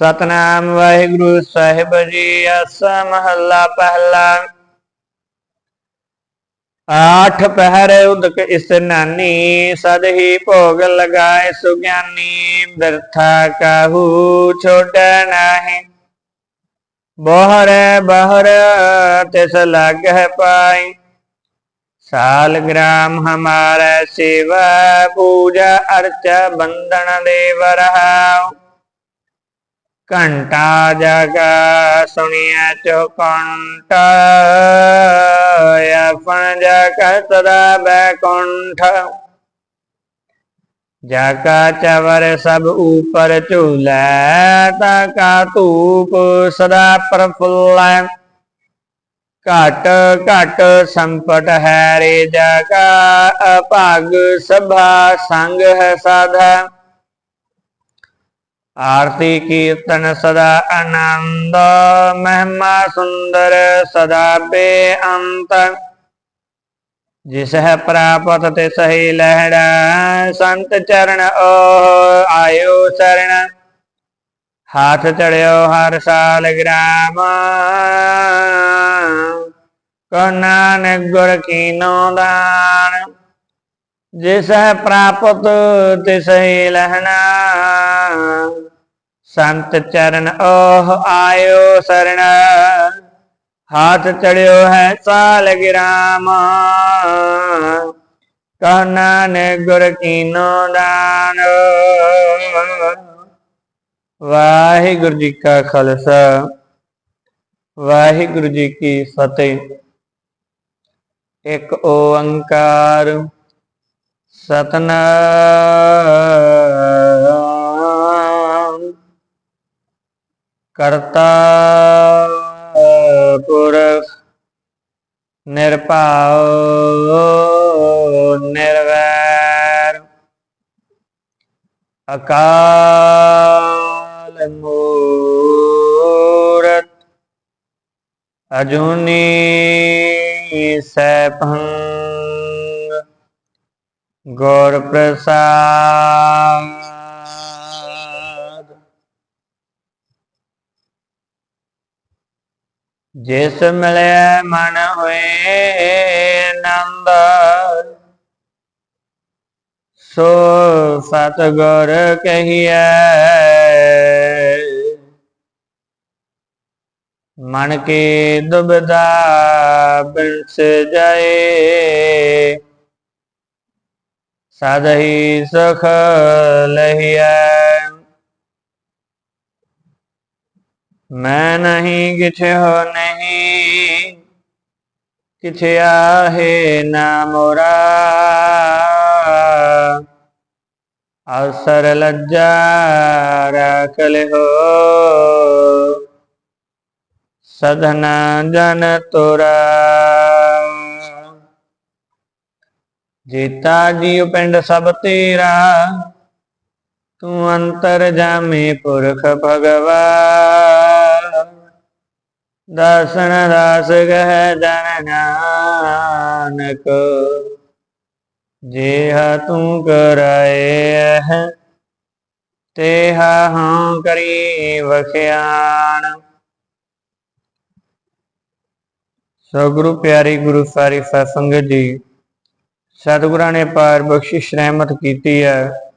ਸਤਨਾਮ ਵਾਹਿਗੁਰੂ ਸਾਹਿਬ ਜੀ, ਆਸਾ ਮਹੱਲਾ ਪਹਿਲਾ। ਆਠ ਪਹਿਰ ਉਦਕ ਇਸਨਾਨੀ ਸਦ ਹੀ ਭੋਗ ਲਗਾਏ ਸੁਗਿਆਨੀ, ਬਿਰਥਾ ਕਾਹੂ ਛੋੜ ਨਾਹੀ। ਬੋਹਰ ਬਹਰ ਤਿਸ ਲਾਗਹਿ ਪਾਈ। ਸਾਲ ਗ੍ਰਾਮ ਹਮਾਰਾ ਸੇਵਾ, ਪੂਜਾ ਅਰਚ ਬੰਦਨ ਦੇਵ ਰਹਾਉ ਘੰਟਾ ਜਗਾ ਸੁਣਿਆ ਚੁਕੰਠ ਆਪਣ ਜਗ ਸਦਾ ਬੈਕੁੰਠ ਜਾਕਾ ਚਵਰ ਸਭ ਉਪਰ ਝੂਲੈ ਤਾ ਕਾ ਧੂਪ ਸਦਾ ਪ੍ਰਫੁੱਲੈ ਘਟ ਘਟ ਸੰਪਟ ਹੈ ਰੇ ਜਾਕਾ ਅਭਾਗ ਸਭਾ ਸੰਗ ਹੈ ਸਾਧਾ ਆਰਤੀ ਕੀਰਤਨ ਸਦਾ ਆਨੰਦ, ਮਹਿਮਾ ਸੁੰਦਰ ਸਦਾ ਬੇਅੰਤ। ਜਿਸ ਹੈ ਪ੍ਰਾਪਤ ਤੇ ਸਹੀ ਲਹਿੜਾ, ਸੰਤ ਚਰਨ ਓ ਆਇਓ ਚਰਨ। ਹਾਥ ਚੜਿਓ ਹਰ ਸਾਲ ਗ੍ਰਾਮ। ਕੋ ਨਾਨਕ ਗੁਰ ਕੀਨੋ ਦਾਨ। ਜਿਸ ਪ੍ਰਾਪਤ, ਤਿਸ ਹੀ ਲਹਣਾ। ਸੰਤ ਚਰਨ ਓਹ ਆਇਓ ਸਰਣ ਹਾਥ ਚੜਿਓ ਹੈ ਸਾਲ ਗਿਰਾਮ। ਕਹ ਨਾਨਕ ਗੁਰ ਕੀਨੋ ਦਾਨ। ਵਾਹਿਗੁਰੂ ਜੀ ਕਾ ਖਾਲਸਾ। ਵਾਹਿਗੁਰੂ ਜੀ ਕੀ ਫਤਿਹ। ਇੱਕ ਓੰਕਾਰ। ਸਤਨਾਮ। ਕਰਤਾ ਪੁਰਖ ਨਿਰਭਉ ਨਿਰਵੈਰ। ਅਕਾਲ ਮੂਰਤ ਅਜੂਨੀ ਸੈਭੰ ਗੁਰ ਪ੍ਰਸਾਦ। ਜਿਸ ਮਿਲਿਆ ਮਨ ਹੋਏ ਨੰਦ ਸੋ ਸਤਗੁਰ ਕਹੀਐ, ਮਨ ਕੀ ਦੁਬਦਾ ਬਿਨਸ ਜਾਏ। ਸਦਹੀ ਸੁਖ ਲਹੀਐ ਮੈਂ ਨਹੀਂ ਕਿਛ ਹੋ ਨਹੀਂ ਕਿਛ ਆਹੇ ਨਾ ਮੋਰਾ ਅਵਸਰ ਲੱਜਾ ਰਖ ਲਿਓ ਸਧਨਾ ਜਨ ਤੋਰਾ ਜੀਤਾ ਜੀਉ ਪਿੰਡ ਸਭ ਤੇਰਾ, ਤੂੰ ਅੰਤਰ ਜਾਮੇ ਪੁਰਖ ਭਗਵਾ ਦਰਸ਼ਨ ਦਾਸ ਗਹਿ ਜਨ ਨਾਨਕ, ਜੇਹਾ ਤੂੰ ਕਰਾਏ ਹੈ ਹਾਂ ਕਰੀ ਵਖਿਆਣ ਸੋ ਗੁਰੂ ਪਿਆਰੀ ਗੁਰੂ ਸਾਰੀ ਸਤਸੰਗ ਜੀ ਸਤਿਗੁਰਾਂ ਨੇ ਪਾਰ ਬਖਸ਼ਿਸ਼ ਰਹਿਮਤ ਕੀਤੀ ਹੈ।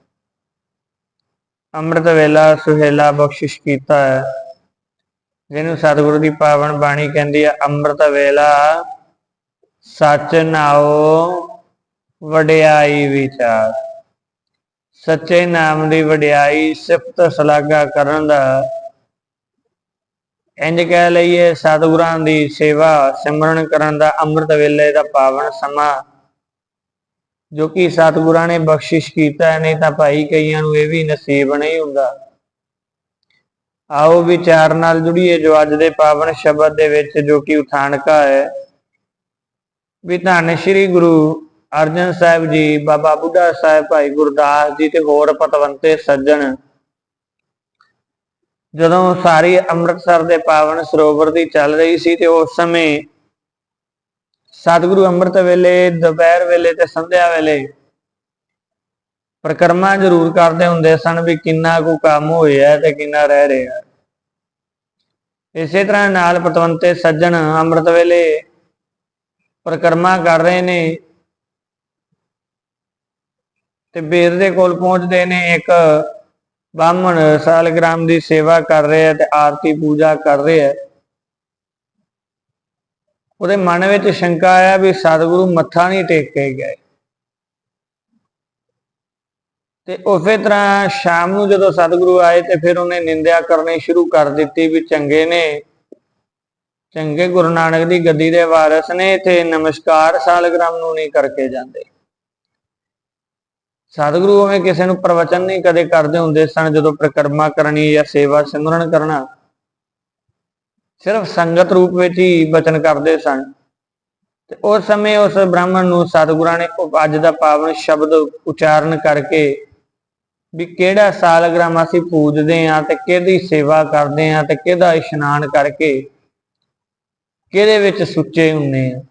ਅੰਮ੍ਰਿਤ ਵੇਲਾ, ਸੁਹੇਲਾ ਬਖਸ਼ਿਸ਼ ਕੀਤਾ ਹੈ। ਜਿਹਨੂੰ ਸਤਿਗੁਰੂ ਦੀ ਪਾਵਨ ਬਾਣੀ ਕਹਿੰਦੀ ਹੈ, ਅੰਮ੍ਰਿਤ ਵੇਲਾ, ਸੱਚ ਨਾਓ ਵਡਿਆਈ ਵਿਚਾਰ। ਸੱਚੇ ਨਾਮ ਦੀ ਵਡਿਆਈ ਸਿਫਤ ਸਲਾਗਾ ਕਰਨ ਦਾ। ਇੰਜ ਕਹਿ ਲਈਏ, ਸਤਿਗੁਰਾਂ ਦੀ ਸੇਵਾ ਸਿਮਰਨ ਕਰਨ ਦਾ ਅੰਮ੍ਰਿਤ ਵੇਲੇ ਦਾ ਪਾਵਨ ਸਮਾਂ ਜੋ ਕਿ ਸਤਿਗੁਰਾਂ ਨੇ ਬਖਸ਼ਿਸ਼ ਕੀਤਾ ਹੈ ਨਹੀਂ ਤਾਂ ਭਾਈ ਕਈਆਂ ਨੂੰ ਇਹ ਵੀ ਨਸੀਬ ਨਹੀਂ ਹੁੰਦਾ। ਆਓ ਵਿਚਾਰ ਨਾਲ ਜੁੜੀਏ, ਜੋ ਅੱਜ ਦੇ ਪਾਵਨ ਸ਼ਬਦ ਦੇ ਵਿੱਚ ਜੋ ਕਿ ਉਥਾਨਕਾ ਹੈ। ਵੀ ਧੰਨ ਸ਼੍ਰੀ ਗੁਰੂ ਅਰਜਨ ਸਾਹਿਬ ਜੀ, ਬਾਬਾ ਬੁੱਢਾ ਸਾਹਿਬ, ਭਾਈ ਗੁਰਦਾਸ ਜੀ ਤੇ ਹੋਰ ਪਤਵੰਤੇ ਸੱਜਣ। ਜਦੋਂ ਸਾਰੀ ਅੰਮ੍ਰਿਤਸਰ ਦੇ ਪਾਵਨ ਸਰੋਵਰ ਦੀ ਚੱਲ ਰਹੀ ਸੀ ਤੇ ਉਸ ਸਮੇਂ ਸਤਿਗੁਰੂ ਅੰਮ੍ਰਿਤ ਵੇਲੇ, ਦੁਪਹਿਰ ਵੇਲੇ ਤੇ ਸੰਧਿਆ ਵੇਲੇ ਪ੍ਰਕਰਮਾ ਜ਼ਰੂਰ ਕਰਦੇ ਹੁੰਦੇ ਸਨ ਵੀ ਕਿੰਨਾ ਕੁ ਕੰਮ ਹੋਇਆ ਤੇ ਕਿੰਨਾ ਰਹਿ ਰਿਹਾ। ਇਸੇ ਤਰ੍ਹਾਂ ਨਾਲ ਪਤਵੰਤੇ ਸੱਜਣ ਅੰਮ੍ਰਿਤ ਵੇਲੇ ਪ੍ਰਕਰਮਾ ਕਰ ਰਹੇ ਨੇ ਤੇ ਬੇਰ ਦੇ ਕੋਲ ਪਹੁੰਚਦੇ ਨੇ ਇੱਕ ਬਾਹਮਣ ਸਾਲਗ੍ਰਾਮ ਦੀ ਸੇਵਾ ਕਰ ਰਿਹਾ ਤੇ ਆਰਤੀ ਪੂਜਾ ਕਰ ਰਿਹਾ। ਉਹਦੇ ਮਨ ਵਿੱਚ ਸ਼ੰਕਾ ਆਇਆ ਵੀ ਸਤਿਗੁਰੂ ਮੱਥਾ ਨਹੀਂ ਟੇਕ ਕੇ ਗਏ। ਤੇ ਉਸੇ ਤਰ੍ਹਾਂ ਸ਼ਾਮ ਨੂੰ ਜਦੋਂ ਸਤਿਗੁਰੂ ਆਏ ਤੇ ਫਿਰ ਉਹਨੇ ਨਿੰਦਿਆ ਕਰਨੀ ਸ਼ੁਰੂ ਕਰ ਦਿੱਤੀ ਵੀ ਚੰਗੇ ਨੇ, ਚੰਗੇ ਗੁਰੂ ਨਾਨਕ ਦੀ ਗੱਦੀ ਦੇ ਵਾਰਿਸ ਨੇ, ਤੇ ਨਮਸਕਾਰ ਸਾਲਗ੍ਰਾਮ ਨੂੰ ਨਹੀਂ ਕਰਕੇ ਜਾਂਦੇ। ਸਤਿਗੁਰੂ ਉਵੇਂ ਕਿਸੇ ਨੂੰ ਪ੍ਰਵਚਨ ਨਹੀਂ ਕਦੇ ਕਰਦੇ ਹੁੰਦੇ ਸਨ ਜਦੋਂ ਪ੍ਰਕਰਮਾ ਕਰਨੀ ਜਾਂ ਸੇਵਾ ਸਿਮਰਨ ਕਰਨਾ। ਸਿਰਫ ਸੰਗਤ ਰੂਪ ਵਿੱਚ ਹੀ ਬਚਨ ਕਰਦੇ ਸਨ। ਤੇ ਉਸ ਸਮੇਂ ਉਸ ਬ੍ਰਾਹਮਣ ਨੂੰ ਸਤਿਗੁਰਾਂ ਨੇ ਅੱਜ ਦਾ ਪਾਵਨ ਸ਼ਬਦ ਉਚਾਰਨ ਕਰਕੇ ਵੀ ਕਿਹੜਾ ਸਾਲਗ੍ਰਾਮ ਅਸੀਂ ਪੂਜਦੇ ਆਂ ਤੇ ਕਿਹਦੀ ਸੇਵਾ ਕਰਦੇ ਆਂ ਤੇ ਕਿਹਦਾ ਇਸ਼ਨਾਨ ਕਰਕੇ ਕਿਹਦੇ ਵਿੱਚ ਸੁੱਚੇ ਹੁੰਨੇ ਆ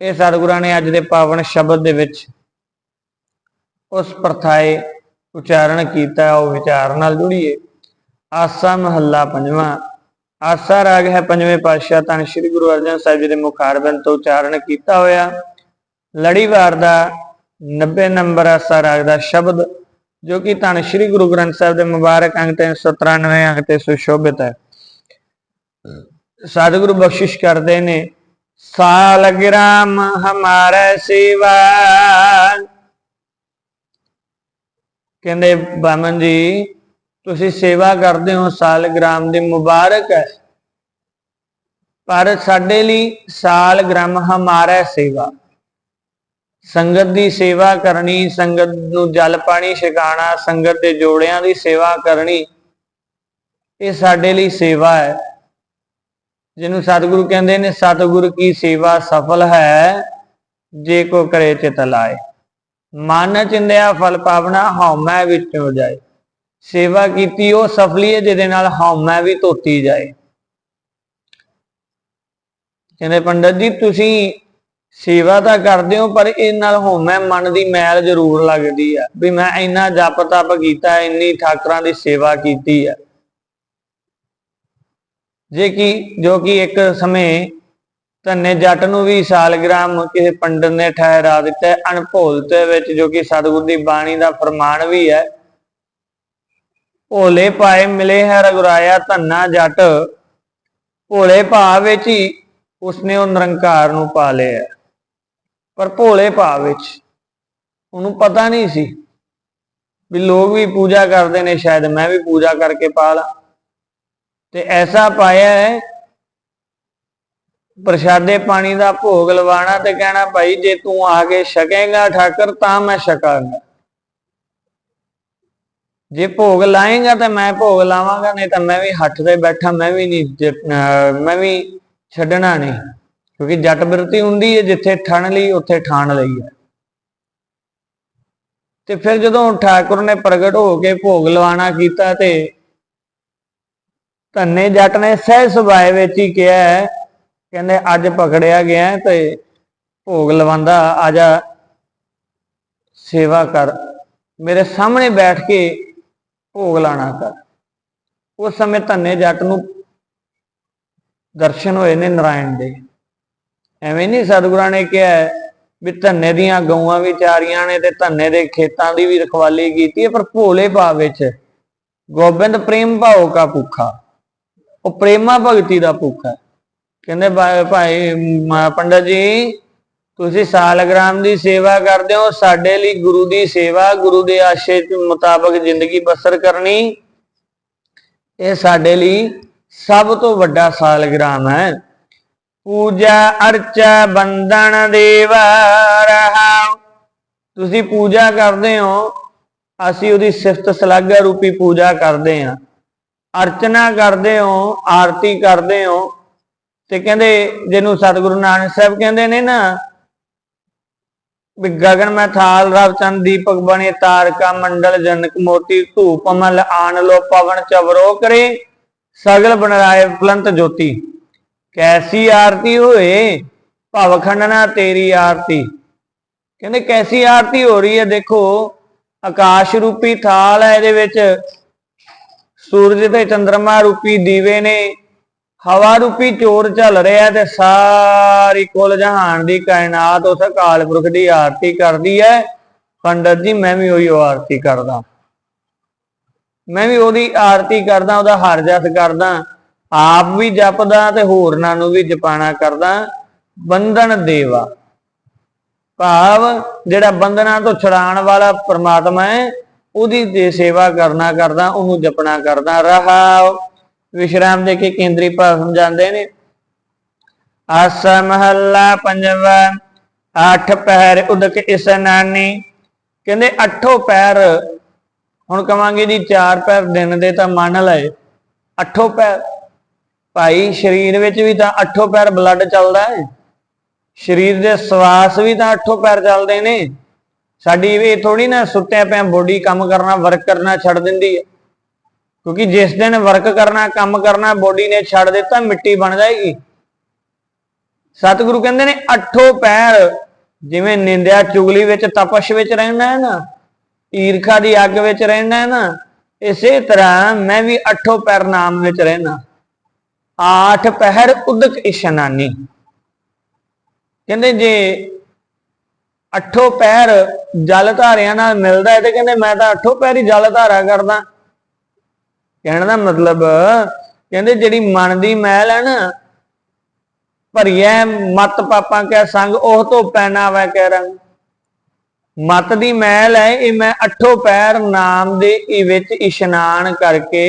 ਇਹ ਸਤਿਗੁਰਾਂ ਨੇ ਅੱਜ ਦੇ ਪਾਵਨ ਸ਼ਬਦ ਦੇ ਵਿੱਚ ਉਸ ਪ੍ਰਥਾਏ ਉਚਾਰਨ ਕੀਤਾ, ਉਹ ਵਿਚਾਰ ਨਾਲ ਜੁੜੀਏ। ਆਸਾ ਮਹੱਲਾ ਪੰਜਵਾਂ ਆਸਾ ਰਾਗ ਹੈ ਪੰਜਵੇਂ ਪਾਤਸ਼ਾਹ, ਧੰਨ ਸ੍ਰੀ ਗੁਰੂ ਅਰਜਨ ਸਾਹਿਬ ਜੀ ਦੇ ਮੁਖਾਰਬੰਦ ਤੋਂ ਉਚਾਰਨ ਕੀਤਾ ਹੋਇਆ। ਲੜੀਵਾਰ ਦਾ 90 ਨੰਬਰ ਆਸਾ ਰਾਗ ਦਾ ਸ਼ਬਦ, ਜੋ ਕਿ ਧੰਨ ਸ੍ਰੀ ਗੁਰੂ ਗ੍ਰੰਥ ਸਾਹਿਬ ਦੇ ਮੁਬਾਰਕ ਅੰਗ 393 ਅੰਗ ਤੇ ਸੁਸ਼ੋਭਿਤ ਹੈ। ਸਤਿਗੁਰੂ ਬਖਸ਼ਿਸ਼ ਕਰਦੇ ਨੇ ਸਾਲਗ੍ਰਾਮ ਹਮਾਰਾ ਸਿਵਾ। ਕਹਿੰਦੇ, ਬਾਮਨ ਜੀ ਤੁਸੀਂ ਸੇਵਾ ਕਰਦੇ ਹੋ ਸਾਲਗ੍ਰਾਮ ਦੀ ਮੁਬਾਰਕ ਹੈ। ਪਰ ਸਾਡੇ ਲਈ ਸਾਲਗ੍ਰਾਮ ਹਮਾਰਾ ਸੇਵਾ। ਸੰਗਤ ਦੀ ਸੇਵਾ ਕਰਨੀ, ਸੰਗਤ ਨੂੰ ਜਲ ਪਾਣੀ ਛਕਾਣਾ ਸੰਗਤ ਦੇ ਜੋੜਿਆਂ ਦੀ ਸੇਵਾ ਕਰਨੀ, ਇਹ ਸਾਡੇ ਲਈ ਸੇਵਾ ਹੈ। ਜਿਹਨੂੰ ਸਤਿਗੁਰੂ ਕਹਿੰਦੇ ਨੇ, ਸਤਿਗੁਰ ਕੀ ਸੇਵਾ ਸਫਲ ਹੈ, ਜੇ ਕੋ ਕਰੇ ਚਿਤ ਲਾਏ। ਮਨ ਚਿੰਦਿਆ ਫਲ ਪਾਵਣਾ, ਹਉਮੈ ਵਿੱਚੋਂ ਜਾਏ। ਸੇਵਾ ਕੀਤੀ, ਉਹ ਸਫਲੀ ਹੈ ਜਿਹਦੇ ਨਾਲ ਹਉਮੈ ਵੀ ਧੋਤੀ ਜਾਏ। ਕਹਿੰਦੇ, ਪੰਡਤ ਜੀ, ਤੁਸੀਂ ਸੇਵਾ ਤਾਂ ਕਰਦੇ ਹੋ, ਪਰ ਇਹ ਨਾਲ ਹਉਮੈ ਮਨ ਦੀ ਮੈਲ ਜ਼ਰੂਰ ਲੱਗਦੀ ਆ। ਵੀ ਮੈਂ ਇੰਨਾ ਜਪ ਤਪ ਕੀਤਾ, ਇੰਨੀ ਠਾਕਰਾਂ ਦੀ ਸੇਵਾ ਕੀਤੀ ਆ। ਜੇ ਕਿ, ਜੋ ਕਿ ਇੱਕ ਸਮੇਂ ਧੰਨੇ ਜੱਟ ਨੂੰ ਵੀ ਸਾਲਗ੍ਰਾਮ ਕਿਸੇ ਪੰਡਤ ਨੇ ਠਹਿਰਾ ਦਿੱਤਾ ਹੈ ਅਣਭੋਲਤੇ ਵਿੱਚ ਜੋ ਕਿ ਸਤਿਗੁਰ ਦੀ ਬਾਣੀ ਦਾ ਫਰਮਾਨ ਵੀ ਹੈ ਭੋਲੇ ਭਾਏ ਮਿਲੇ ਹੈ ਰਗੁਰਾਇਆ ਧੰਨਾ ਜੱਟ। ਭੋਲੇ ਭਾਵ ਵਿੱਚ ਹੀ ਉਸਨੇ ਉਹ ਨਿਰੰਕਾਰ ਨੂੰ ਪਾ ਲਿਆ। ਪਰ ਭੋਲੇ ਭਾਵ ਵਿੱਚ ਉਹਨੂੰ ਪਤਾ ਨਹੀਂ ਸੀ ਵੀ ਲੋਕ ਵੀ ਪੂਜਾ ਕਰਦੇ ਨੇ, ਸ਼ਾਇਦ ਮੈਂ ਵੀ ਪੂਜਾ ਕਰਕੇ ਪਾ ਲਾਂ। ਤੇ ਐਸਾ ਪਾਇਆ ਹੈ, ਪ੍ਰਸ਼ਾਦੇ ਪਾਣੀ ਦਾ ਭੋਗ ਲਵਾਣਾ ਤੇ ਕਹਿਣਾ, ਭਾਈ ਜੇ ਤੂੰ ਆ ਕੇ ਛਕੇਗਾ ਠਾਕਰ, ਤਾਂ ਮੈਂ ਛਕਾਂਗਾ। ਜੇ ਭੋਗ ਲਾਏਗਾ ਤਾਂ ਮੈਂ ਭੋਗ ਲਾਵਾਂਗਾ, ਨਹੀਂ ਤਾਂ ਮੈਂ ਵੀ ਹੱਥ ਤੇ ਬੈਠਾ, ਮੈਂ ਵੀ ਨਹੀਂ ਮੈਂ ਵੀ ਛੱਡਣਾ ਨਹੀਂ। ਕਿਉਂਕਿ ਜੱਟ ਬਿਰਤੀ ਹੁੰਦੀ ਹੈ, ਜਿੱਥੇ ਠਣ ਲਈ, ਉੱਥੇ ਠਾਣ ਲਈ ਹੈ। ਤੇ ਫਿਰ ਜਦੋਂ ਠਾਕੁਰ ਨੇ ਪ੍ਰਗਟ ਹੋ ਕੇ ਭੋਗ ਲਵਾਣਾ ਕੀਤਾ ਤੇ ਧੰਨੇ ਜੱਟ ਨੇ ਸਹਿ ਸੁਭਾਏ ਵਿੱਚ ਹੀ ਕਿਹਾ ਕਹਿੰਦੇ ਅੱਜ ਪਕੜਿਆ ਗਿਆ ਤੇ ਭੋਗ ਲਵਾਂਦਾ, ਆ ਜਾ, ਸੇਵਾ ਕਰ। ਮੇਰੇ ਸਾਹਮਣੇ ਬੈਠ ਕੇ ਭੋਗ ਲਾਣਾ ਕਰ ਉਸ ਸਮੇਂ ਧੰਨੇ ਜੱਟ ਨੂੰ ਦਰਸ਼ਨ ਹੋਏ ਨੇ ਨਾਰਾਇਣ ਦੇ। ਐਵੇਂ ਨਹੀਂ ਸਤਿਗੁਰਾਂ ਨੇ ਕਿਹਾ ਵੀ ਧੰਨੇ ਦੀਆਂ ਗਊਆਂ ਵੀ ਚਾਰੀਆਂ ਨੇ ਤੇ ਧੰਨੇ ਦੇ ਖੇਤਾਂ ਦੀ ਵੀ ਰਖਵਾਲੀ ਕੀਤੀ ਹੈ, ਪਰ ਭੋਲੇ ਭਾਵ ਵਿੱਚ ਗੋਬਿੰਦ ਪ੍ਰੇਮ ਭਾਉ ਕਾ ਭੁੱਖਾ। ਉਹ ਪ੍ਰੇਮਾ ਭਗਤੀ ਦਾ ਭੁੱਖਾ ਕਹਿੰਦੇ ਭਾਈ ਪੰਡਤ ਜੀ ਤੁਸੀਂ ਸਾਲਗ੍ਰਾਮ ਦੀ ਸੇਵਾ ਕਰਦੇ ਹੋ, ਸਾਡੇ ਲਈ ਗੁਰੂ ਦੀ ਸੇਵਾ, ਗੁਰੂ ਦੇ ਆਸ਼ੇ ਮੁਤਾਬਕ ਜ਼ਿੰਦਗੀ ਬਸਰ ਕਰਨੀ। ਇਹ ਸਾਡੇ ਲਈ ਸਭ ਤੋਂ ਵੱਡਾ ਸਾਲਗ੍ਰਾਮ ਹੈ। ਪੂਜਾ ਅਰਚਾ ਬੰਦਨ ਦੇਵ ਰਹਾ। ਤੁਸੀਂ ਪੂਜਾ ਕਰਦੇ ਹੋ, ਅਸੀਂ ਉਹਦੀ ਸਿਫਤ ਸਲਾਘਾ ਰੂਪੀ ਪੂਜਾ ਕਰਦੇ ਹਾਂ। ਅਰਚਨਾ ਕਰਦੇ ਹੋ, ਆਰਤੀ ਕਰਦੇ ਹੋ ਤੇ ਕਹਿੰਦੇ ਜਿਹਨੂੰ ਸਤਿਗੁਰੂ ਨਾਨਕ ਸਾਹਿਬ ਕਹਿੰਦੇ ਨੇ ਨਾ ਗਗਨ ਮੈਂ ਥਾਲ ਰਵ ਦੀਪਕ ਬਣੇ, ਤਾਰਕਾ ਮੰਡਲ, ਜਨਕ ਮੋਤੀ, ਧੂਪ ਮਲ ਆਨ ਲੋ ਪਵਨ ਚਵਰੋ ਕਰੇ, ਸਗਲ ਬਣਾਏ ਰਾਏ ਫਲੰਤ ਜੋਤੀ। ਕੈਸੀ ਆਰਤੀ ਹੋਏ, ਭਵ ਖੰਡਨਾ ਤੇਰੀ ਆਰਤੀ। ਕਹਿੰਦੇ ਕੈਸੀ ਆਰਤੀ ਹੋ ਰਹੀ ਹੈ, ਦੇਖੋ, ਆਕਾਸ਼ ਰੂਪੀ ਥਾਲ ਹੈ ਇਹਦੇ ਵਿੱਚ। ਸੂਰਜ ਤੇ ਚੰ드ਰਮਾ ਰੂਪੀ ਦੀਵੇ ਨੇ ਹਵਾ ਰੂਪੀ ਚੋਰ ਚੱਲ ਰਿਹਾ ਤੇ ਸਾਰੀ ਕੁੱਲ ਜਹਾਨ ਦੀ ਕਾਇਨਾਤ ਉਸ ਅਕਾਲ ਪੁਰਖ ਦੀ ਆਰਤੀ ਕਰਦੀ ਹੈ ਪੰਡਤ ਜੀ, ਮੈਂ ਵੀ ਉਹੀ ਆਰਤੀ ਕਰਦਾ। ਮੈਂ ਵੀ ਉਹਦੀ ਆਰਤੀ ਕਰਦਾ, ਉਹਦਾ ਹਰ ਜਸ ਕਰਦਾ। ਆਪ ਵੀ ਜਪਦਾ ਤੇ ਹੋਰਨਾਂ ਨੂੰ ਵੀ ਜਪਾਣਾ ਕਰਦਾ। ਬੰਧਨ ਦੇਵਾ। ਭਾਵ ਜਿਹੜਾ ਬੰਧਨਾਂ ਤੋਂ ਛੁਡਾਉਣ ਵਾਲਾ ਪ੍ਰਮਾਤਮਾ ਹੈ ਉਹਦੀ ਤੇ ਸੇਵਾ ਕਰਨਾ ਕਰਦਾ, ਉਹਨੂੰ ਜਪਣਾ ਕਰਦਾ। ਰਹਾ ਵਿਸ਼ਰਾਮ ਦੇ ਕੇ ਕੇਂਦਰੀ ਭਾਵ ਸਮਝਾਉਂਦੇ ਨੇ। ਆਸ ਮਹੱਲਾ ਪੰਜਵਾ, ਅੱਠ ਪੈਰ ਉਦਕ ਇਸਨਾਨੀ ਕਹਿੰਦੇ ਅੱਠੋ ਪੈਰ, ਹੁਣ ਕਵਾਂਗੇ ਜੀ ਚਾਰ ਪੈਰ ਦਿਨ ਦੇ ਤਾਂ ਮੰਨ ਲਏ। ਅੱਠੋ ਪੈਰ, ਭਾਈ ਸਰੀਰ ਵਿੱਚ ਵੀ ਤਾਂ ਅੱਠੋ ਪੈਰ ਬਲੱਡ ਚੱਲਦਾ ਹੈ ਸਰੀਰ ਦੇ ਸਵਾਸ ਵੀ ਤਾਂ ਅੱਠੋ ਪੈਰ ਚੱਲਦੇ ਨੇ। ਸਾਡੀ ਇਹ ਥੋੜੀ ਨਾ ਸੁੱਤਿਆਂ ਪਿਆ ਬੋਡੀ ਕੰਮ ਕਰਨਾ ਵਰਕ ਕਰਨਾ ਛੱਡ ਦਿੰਦੀ ਹੈ ਕਿਉਂਕਿ ਜਿਸ ਦਿਨ ਵਰਕ ਕਰਨਾ, ਕੰਮ ਕਰਨਾ ਬੋਡੀ ਨੇ ਛੱਡ ਦਿੱਤਾ, ਮਿੱਟੀ ਬਣ ਜਾਏਗੀ। ਸਤਿਗੁਰੂ ਕਹਿੰਦੇ ਨੇ, ਅੱਠੋਂ ਪੈਰ, ਜਿਵੇਂ ਨਿੰਦਿਆ ਚੁਗਲੀ ਵਿੱਚ ਤਪਸ਼ ਵਿੱਚ ਰਹਿਣਾ ਹੈ ਨਾ, ਈਰਖਾ ਦੀ ਅੱਗ ਵਿੱਚ ਰਹਿਣਾ ਹੈ ਨਾ, ਇਸੇ ਤਰ੍ਹਾਂ ਮੈਂ ਵੀ ਅੱਠੋ ਪੈਰ ਨਾਮ ਵਿੱਚ ਰਹਿਣਾ ਆਠ ਪਹਿਰ ਉਦਕ ਇਸ਼ਨਾਨੀ। ਕਹਿੰਦੇ ਜੇ ਅੱਠੋ ਪੈਰ ਜਲ ਧਾਰਿਆਂ ਨਾਲ ਮਿਲਦਾ ਹੈ ਤੇ ਕਹਿੰਦੇ ਮੈਂ ਤਾਂ ਅੱਠੋਂ ਪੈਰ ਹੀ ਜਲ ਧਾਰਾ ਕਰਦਾ। ਕਹਿਣ ਦਾ ਮਤਲਬ, ਕਹਿੰਦੇ ਜਿਹੜੀ ਮਨ ਦੀ ਮਹਿਲ ਹੈ ਨਾ, ਭਰੀਐ ਮਤ ਪਾਪਾਂ ਕੈ ਸੰਗ, ਉਹ ਤੋਂ ਪੈਣਾ ਵੈ ਕਹਿ ਰੰਗ। ਮਤ ਦੀ ਮੈਲ ਹੈ ਇਹ ਮੈਂ ਅੱਠੋ ਪੈਰ ਨਾਮ ਦੇ ਇਹ ਵਿੱਚ ਇਸ਼ਨਾਨ ਕਰਕੇ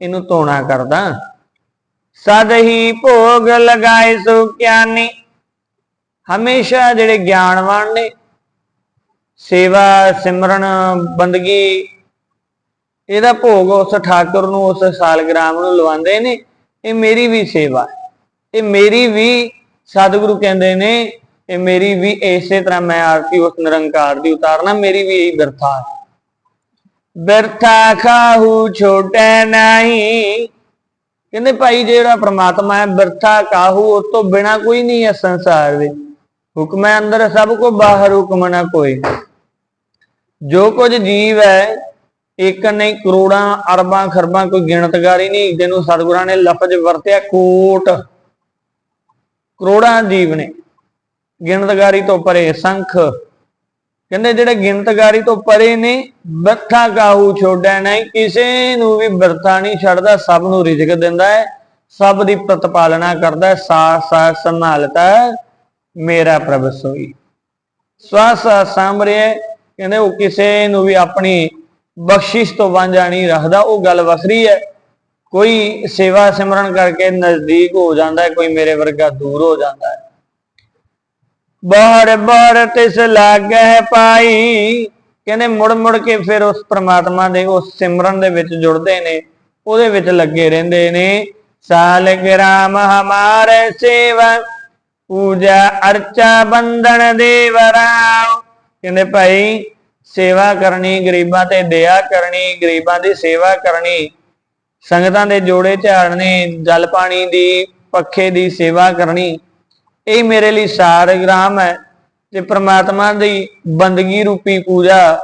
ਇਹਨੂੰ ਧੋਣਾ ਕਰਦਾ। ਸਦ ਹੀ ਭੋਗ ਲਗਾਏ ਸੋ ਗਿਆਨੀ, ਹਮੇਸ਼ਾ ਜਿਹੜੇ ਗਿਆਨਵਾਨ ਨੇ, ਸੇਵਾ ਸਿਮਰਨ ਬੰਦਗੀ ਇਹਦਾ ਭੋਗ ਉਸ ਠਾਕੁਰ ਨੂੰ, ਉਸ ਸਾਲਗ੍ਰਾਮ ਨੂੰ ਲਵਾਉਂਦੇ ਨੇ। ਇਹ ਮੇਰੀ ਵੀ ਸੇਵਾ ਇਹ ਮੇਰੀ ਵੀ ਸਤਿਗੁਰੂ ਕਹਿੰਦੇ ਨੇ, ਇਹ ਮੇਰੀ ਵੀ ਇਸੇ ਤਰ੍ਹਾਂ ਮੈਂ ਆਰਤੀ, ਉਸ ਨਿਰੰਕਾਰ ਦੀ ਉਤਾਰਨਾ, ਮੇਰੀ ਵੀ ਇਹੀ ਬਿਰਥਾ ਹੈ। ਬਿਰਥਾ ਖਾਹੂ ਛੋਟੇ ਨਹੀਂ। ਕਹਿੰਦੇ ਭਾਈ, ਜਿਹੜਾ ਪ੍ਰਮਾਤਮਾ ਹੈ, ਬਿਰਥਾ ਕਾਹੂ ਉਸ ਤੋਂ ਬਿਨਾ ਕੋਈ ਨਹੀਂ ਹੈ ਸੰਸਾਰ ਵਿੱਚ ਹੁਕਮ ਹੈ ਅੰਦਰ, ਸਭ ਕੋ ਬਾਹਰ ਹੁਕਮ ਨਾ ਕੋਈ। ਜੋ ਕੁਝ ਜੀਵ ਹੈ ਇੱਕ ਨਹੀਂ, ਕਰੋੜਾਂ, ਅਰਬਾਂ, ਖਰਬਾਂ, ਕੋਈ ਗਿਣਤਗਾਰੀ ਨਹੀਂ, ਜਿਹਨੂੰ ਸਤਿਗੁਰਾਂ ਨੇ ਲਫ਼ਜ਼ ਵਰਤਿਆ, ਕੋਟ। ਕਰੋੜਾਂ ਜੀਵ ਨੇ। ਗਿਣਤਗਾਰੀ ਤੋਂ ਪਰੇ, ਸੰਖ। ਕਹਿੰਦੇ ਜਿਹੜੇ ਗਿਣਤਗਾਰੀ ਤੋਂ ਪਰੇ ਨੇ ਬਰਥਾ ਕਾਹੂ ਛੋੜਿਆ ਨਹੀਂ, ਕਿਸੇ ਨੂੰ ਵੀ ਬਿਰਥਾ ਨਹੀਂ ਛੱਡਦਾ, ਸਭ ਨੂੰ ਰਿਜ਼ਕ ਦਿੰਦਾ ਹੈ, ਸਭ ਦੀ ਪ੍ਰਤਪਾਲਣਾ ਕਰਦਾ ਹੈ ਸਾਥ ਸਾਥ ਸੰਭਾਲਦਾ ਮੇਰਾ ਪ੍ਰਭ ਸੋਈ। ਸਵਾਸ ਸਾਂਭਰੇ ਕਹਿੰਦੇ ਉਹ ਕਿਸੇ ਨੂੰ ਵੀ ਆਪਣੀ ਬਖਸ਼ਿਸ਼ ਤੋਂ ਵਾਂਝਾ ਨਹੀਂ ਰੱਖਦਾ, ਉਹ ਗੱਲ ਵੱਖਰੀ ਹੈ। ਕੋਈ ਸੇਵਾ ਸਿਮਰਨ ਕਰਕੇ ਨਜ਼ਦੀਕ ਹੋ ਜਾਂਦਾ ਹੈ, ਕੋਈ ਮੇਰੇ ਵਰਗਾ ਦੂਰ ਹੋ ਜਾਂਦਾ ਹੈ। ਬਾਹਰ ਬਾਹਰ ਤਿਸ ਲਾਗੈ ਪਾਈ। ਕਹਿੰਦੇ ਮੁੜ ਮੁੜ ਕੇ ਫਿਰ ਉਸ ਪ੍ਰਮਾਤਮਾ ਦੇ, ਉਸ ਸਿਮਰਨ ਦੇ ਵਿੱਚ ਜੁੜਦੇ ਨੇ, ਉਹਦੇ ਵਿੱਚ ਲੱਗੇ ਰਹਿੰਦੇ ਨੇ। ਸਾਲਗ੍ਰਾਮ ਹਮਾਰੇ ਸੇਵਾ, ਪੂਜਾ ਅਰਚਾ ਬੰਧਨ ਦੇਵਰਾਉ ਕਹਿੰਦੇ ਭਾਈ ਸੇਵਾ ਕਰਨੀ, ਗਰੀਬਾਂ ਤੇ ਦਇਆ ਕਰਨੀ, ਗਰੀਬਾਂ ਦੀ ਸੇਵਾ ਕਰਨੀ, ਸੰਗਤਾਂ ਦੇ ਜੋੜੇ ਝਾੜਨੇ, ਜਲ ਪਾਣੀ ਦੀ, ਪੱਖੇ ਦੀ ਸੇਵਾ ਕਰਨੀ, ਇਹ ਮੇਰੇ ਲਈ ਸਾਰਗ੍ਰਾਮ ਹੈ। ਤੇ ਪ੍ਰਮਾਤਮਾ ਦੀ ਬੰਦਗੀ ਰੂਪੀ ਪੂਜਾ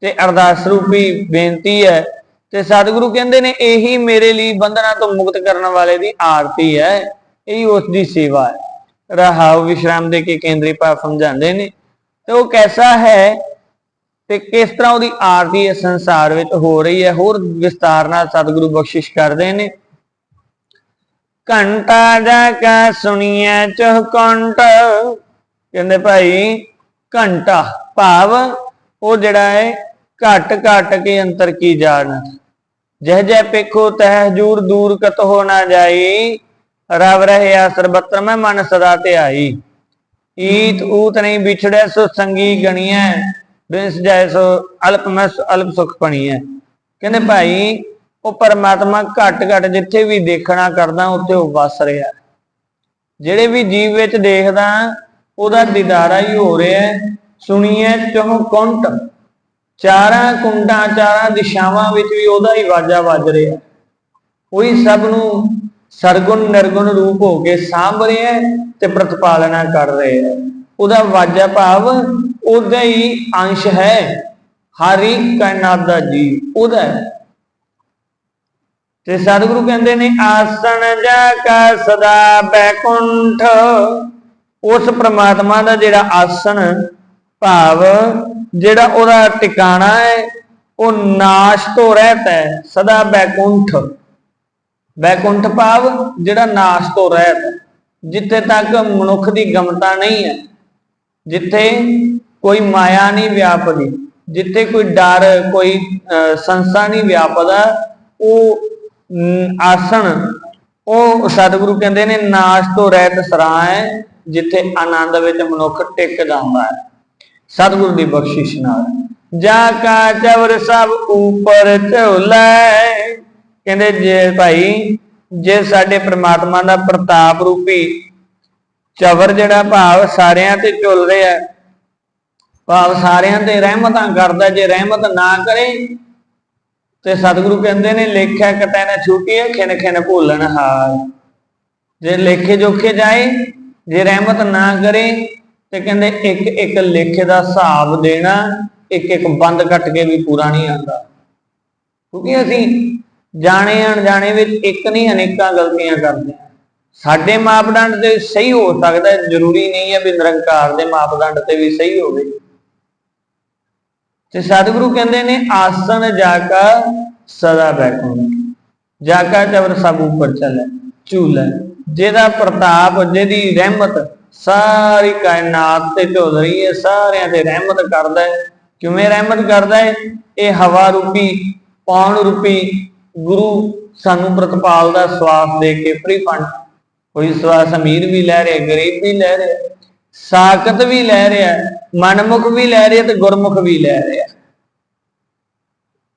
ਤੇ ਅਰਦਾਸ ਰੂਪੀ ਬੇਨਤੀ ਹੈ। ਤੇ ਸਤਿਗੁਰੂ ਕਹਿੰਦੇ ਨੇ ਇਹੀ ਮੇਰੇ ਲਈ ਬੰਧਨਾਂ ਤੋਂ ਮੁਕਤ ਕਰਨ ਵਾਲੇ ਦੀ ਆਰਤੀ ਹੈ। ਇਹੀ ਉਸ ਦੀ ਸੇਵਾ ਹੈ। ਰਹਾਉ ਵਿਸ਼ਰਾਮ ਦੇ ਕੇ ਕੇਂਦਰੀ ਭਾਵ ਸਮਝਾਉਂਦੇ ਨੇ। ਤੇ ਉਹ ਕੈਸਾ ਹੈ? ਤੇ ਕਿਸ ਤਰ੍ਹਾਂ ਉਹਦੀ ਆਰਤੀ ਇਸ ਸੰਸਾਰ ਵਿੱਚ ਹੋ ਰਹੀ ਹੈ? ਹੋਰ ਵਿਸਤਾਰ ਨਾਲ ਸਤਿਗੁਰੂ ਬਖਸ਼ਿਸ਼ ਕਰਦੇ ਨੇ। ਘੰਟਾ ਜਾ ਕਾ ਸੁਣੀਐ ਚਹਕੰਟ ਕਹਿੰਦੇ ਭਾਈ, ਘੰਟਾ ਭਾਵ ਉਹ ਜਿਹੜਾ ਹੈ, ਘਟ ਘਟ ਕੇ ਅੰਤਰ ਕੀ ਜਾਣ। ਜਹ ਜੈ ਪੇਖੋ ਤਹ ਹਜੂਰ ਦੂਰ ਕਤ ਹੋ ਨਾ ਜਾਈ। ਰਵ ਰਹਿਆ ਸਰਬਤਰ ਮੈਂ ਮਨ ਸਦਾ ਧਿਆਈ। ਈਤ ਊਤ ਨਹੀਂ ਵਿਛੜੈ ਸੋ ਸੰਗੀ ਗਣੀਐ। ਬਿਨਸ ਜੈ ਸੋ ਅਲਪ ਮੈਂ ਅਲਪ ਸੁਖ ਪਣੀਐ ਕਹਿੰਦੇ ਭਾਈ, ਉਹ ਪਰਮਾਤਮਾ ਘਟ ਘਟ ਜਿੱਥੇ ਵੀ ਦੇਖਣਾ ਕਰਦਾ, ਉੱਥੇ ਉਹ ਵਸ ਰਿਹਾ। ਜਿਹੜੇ ਵੀ ਜੀਵ ਵਿੱਚ ਦੇਖਦਾ, ਉਹਦਾ ਦੀਦਾਰਾ ਹੀ ਹੋ ਰਿਹਾ ਸੁਣੀਏ ਚਹੁ ਕੁੰਟ। ਚਾਰਾਂ ਕੁੰਡਾਂ, ਚਾਰਾਂ ਦਿਸ਼ਾਵਾਂ ਵਿੱਚ ਵੀ ਉਹਦਾ ਹੀ ਵਾਜਾ ਵੱਜ ਰਿਹਾ। ਉਹੀ ਸਭ ਨੂੰ ਸਰਗੁਣ ਨਿਰਗੁਣ ਰੂਪ ਹੋ ਕੇ ਸਾਂਭ ਰਿਹਾ ਤੇ ਪ੍ਰਤਪਾਲਨਾ ਕਰ ਰਿਹਾ। ਉਹਦਾ ਵਾਜਾ ਭਾਵ ਉਹਦਾ ਹੀ ਅੰਸ਼ ਹੈ। ਹਰੀ ਕਾਇਨਾਤ ਦਾ ਜੀ ਉਹਦਾ ਤੇ ਸਤਿਗੁਰੂ ਕਹਿੰਦੇ ਨੇ, ਆਸਣ ਜਾ ਕਾ ਸਦਾ ਬੈਕੁੰਠ। ਉਸ ਪ੍ਰਮਾਤਮਾ ਦਾ ਜਿਹੜਾ ਆਸਣ ਭਾਵ, ਜਿਹੜਾ ਉਹਦਾ ਟਿਕਾਣਾ ਹੈ, ਉਹ ਨਾਸ਼ ਤੋਂ ਰਹਿਤ ਹੈ, ਸਦਾ ਬੈਕੁੰਠ। ਬੈਕੁੰਠ ਭਾਵ, ਜਿਹੜਾ ਨਾਸ਼ ਤੋਂ ਰਹਿਤ। ਜਿੱਥੇ ਤੱਕ ਮਨੁੱਖ ਦੀ ਗਮਤਾ ਨਹੀਂ ਹੈ, ਜਿੱਥੇ ਕੋਈ ਮਾਇਆ ਨਹੀਂ ਵਿਆਪਦੀ ਜਿੱਥੇ ਕੋਈ ਡਰ ਕੋਈ ਅਹ, ਸੰਸਾ ਨਹੀਂ ਵਿਆਪਦਾ ਉਹ ਆਸਣ ਉਹ ਸਤਿਗੁਰੂ ਕਹਿੰਦੇ ਨੇ ਨਾਸ਼ ਤੋਂ ਰਹਿਤ ਸਰਾਂ ਹੈ ਜਿੱਥੇ ਆਨੰਦ ਵਿੱਚ ਮਨੁੱਖ ਟਿਕ ਜਾਂਦਾ ਹੈ। ਸਤਿਗੁਰੂ ਦੀ ਬਖਸ਼ਿਸ਼ ਨਾਲ। ਜਾ ਕਾ ਚਵਰ ਸਭ ਉਪਰ ਝੋਲੇ। ਕਹਿੰਦੇ ਜੇ ਭਾਈ ਜੇ ਸਾਡੇ ਪ੍ਰਮਾਤਮਾ ਦਾ ਪ੍ਰਤਾਪ ਰੂਪੀ ਚਵਰ ਜਿਹੜਾ ਭਾਵ ਸਾਰਿਆਂ ਤੇ ਝੁੱਲ ਰਿਹਾ ਭਾਵ ਸਾਰਿਆਂ ਤੇ ਰਹਿਮਤਾਂ ਕਰਦਾ, ਜੇ ਰਹਿਮਤ ਨਾ ਕਰੇ ਤੇ ਸਤਿਗੁਰੂ ਕਹਿੰਦੇ ਨੇ ਲੇਖਿਆ ਕਟੈ ਨਾ ਛੂਟੀਏ ਖਿਨ ਖਿਨ ਭੁੱਲਣ ਹਾਰ। ਜੇ ਲੇਖੇ ਜੋਖੇ ਜਾਏ, ਜੇ ਰਹਿਮਤ ਨਾ ਕਰੇ ਤੇ ਕਹਿੰਦੇ ਇੱਕ ਇੱਕ ਲੇਖੇ ਦਾ ਹਿਸਾਬ ਦੇਣਾ, ਇੱਕ ਇੱਕ ਬੰਦ ਕੱਟ ਕੇ ਵੀ ਪੂਰਾ ਨਹੀਂ ਆਉਂਦਾ। ਕਿਉਂਕਿ ਅਸੀਂ ਜਾਣੇ ਅਣਜਾਣੇ ਵਿੱਚ ਇੱਕ ਨਹੀਂ, ਅਨੇਕਾਂ ਗਲਤੀਆਂ ਕਰਦੇ ਹਾਂ। ਸਾਡੇ ਮਾਪਦੰਡ ਤੇ ਸਹੀ ਹੋ ਸਕਦਾ, ਜ਼ਰੂਰੀ ਨਹੀਂ ਹੈ ਵੀ ਨਿਰੰਕਾਰ ਦੇ ਮਾਪਦੰਡ ਤੇ ਵੀ ਸਹੀ ਹੋਵੇ। ਤੇ ਸਤਿਗੁਰੂ ਕਹਿੰਦੇ ਨੇ ਆਸਣ ਜਾ ਕਾ ਸਦਾ ਬੈਠੋ। ਜਾ ਕਾ ਚਵਰ ਸਭ ਉੱਪਰ ਚੱਲੇ, ਝੂਲੇ। ਜਿਹਦਾ ਪ੍ਰਤਾਪ, ਜਿਹਦੀ ਰਹਿਮਤ ਸਾਰੀ ਕਾਇਨਾਤ ਤੇ ਝੁੱਲ ਰਹੀ ਹੈ, ਸਾਰਿਆਂ ਤੇ ਰਹਿਮਤ ਕਰਦਾ ਹੈ। ਕਿਵੇਂ ਰਹਿਮਤ ਕਰਦਾ ਹੈ? ਇਹ ਹਵਾ ਰੂਪੀ, ਪੌਣ ਰੂਪੀ ਗੁਰੂ ਸਾਨੂੰ ਪ੍ਰਤਪਾਲ ਦਾ ਸਵਾਸ ਦੇ ਕੇ ਫ੍ਰੀ ਫੰਡ ਕੋਈ ਸਵਾਸ ਅਮੀਰ ਵੀ ਲੈ ਰਿਹਾ, ਗਰੀਬ ਵੀ ਲੈ ਰਿਹਾ, ਸਾਖਤ ਵੀ ਲੈ ਰਿਹਾ। ਮਨਮੁਖ ਵੀ ਲੈ ਰਿਹਾ ਤੇ ਗੁਰਮੁਖ ਵੀ ਲੈ ਰਿਹਾ